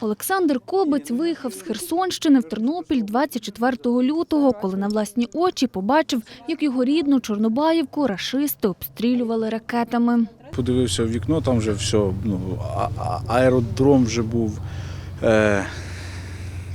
Олександр Кобець виїхав з Херсонщини в Тернопіль 24 лютого, коли на власні очі побачив, як його рідну Чорнобаївку рашисти обстрілювали ракетами. Подивився в вікно, там вже все, ну, аеродром вже був е,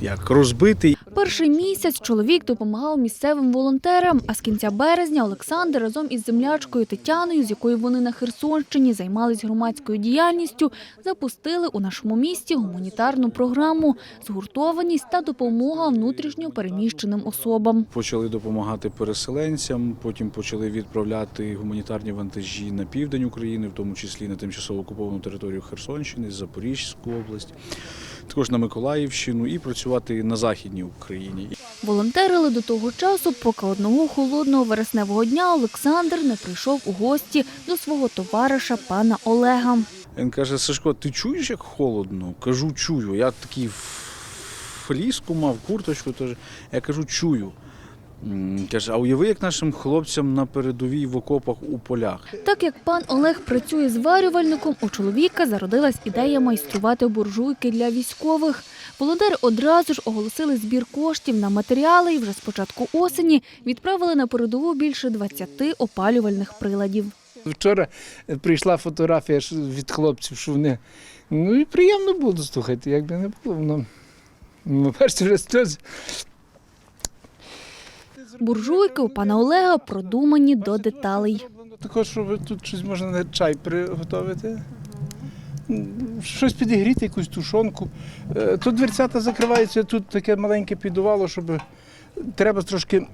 як розбитий. Перший місяць чоловік допомагав місцевим волонтерам, а з кінця березня Олександр разом із землячкою Тетяною, з якою вони на Херсонщині займались громадською діяльністю, запустили у нашому місті гуманітарну програму згуртованість та допомога внутрішньо переміщеним особам. Почали допомагати переселенцям, потім почали відправляти гуманітарні вантажі на південь України, в тому числі на тимчасово окуповану територію Херсонщини, Запорізьку область, також на Миколаївщину і працювати на Західній Україні. Волонтерили до того часу, поки одного холодного вересневого дня Олександр не прийшов у гості до свого товариша пана Олега. Він каже: Сашко, ти чуєш, як холодно? Кажу, чую. Я такий фліску мав, курточку теж. Я кажу, чую. Каже, а уяви, як нашим хлопцям на передовій в окопах у полях. Так як пан Олег працює зварювальником, у чоловіка зародилась ідея майструвати буржуйки для військових. Волонтери одразу ж оголосили збір коштів на матеріали і вже з початку осені відправили на передову більше 20 опалювальних приладів. Вчора е, прийшла фотографія від хлопців, що вони. Ну і приємно було слухати, як би не було. Воно, ну, вже сльози. Буржуйки у пана Олега продумані до деталей. Також, щоб тут щось можна на чай приготувати. Щось підігріти, якусь тушонку. Е, Тут дверцята закриваються, тут таке маленьке підувало, щоб треба трошки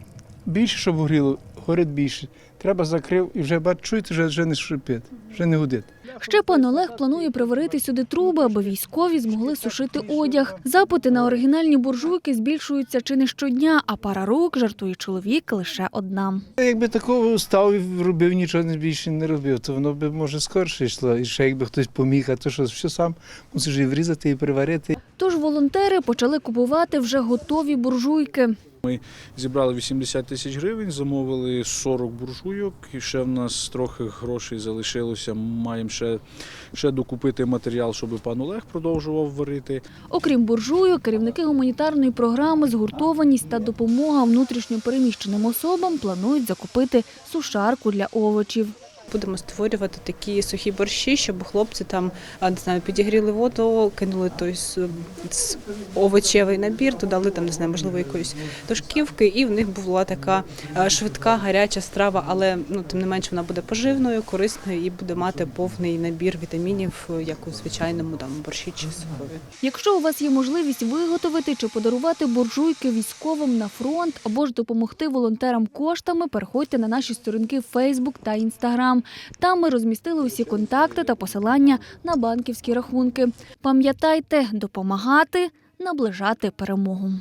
більше, щоб горіло, горить більше. Треба закрив і вже бач, чуєте, вже, вже не шипить, вже не гудить. Ще пан Олег планує приварити сюди труби, аби військові змогли сушити одяг. Запити на оригінальні буржуйки збільшуються чи не щодня, а пара рук, жартує чоловік, лише одна. Якби такого став і робив, нічого не більше не робив, то воно би може скорше йшло. І ще якби хтось поміг, а то що все сам мусиш і врізати, і приварити. Тож волонтери почали купувати вже готові буржуйки. Ми Зібрали 80 тисяч гривень, замовили 40 буржуйок, і ще в нас трохи грошей залишилося. Маємо ще, ще докупити матеріал, щоб пан Олег продовжував варити. Окрім буржую, керівники гуманітарної програми «Згуртованість та допомога внутрішньо переміщеним особам планують закупити сушарку для овочів. Будемо створювати такі сухі борщі, щоб хлопці там не знаю, підігріли воду, кинули той овочевий набір, додали там, не знаю, можливо, якоїсь тушківки, і в них була така швидка гаряча страва, але ну тим не менш вона буде поживною, корисною і буде мати повний набір вітамінів, як у звичайному там борщі чи супові. Якщо у вас є можливість виготовити чи подарувати буржуйки військовим на фронт або ж допомогти волонтерам коштами, переходьте на наші сторінки Facebook та Instagram. Там ми розмістили усі контакти та посилання на банківські рахунки. Пам'ятайте, допомагати, наближати перемогу.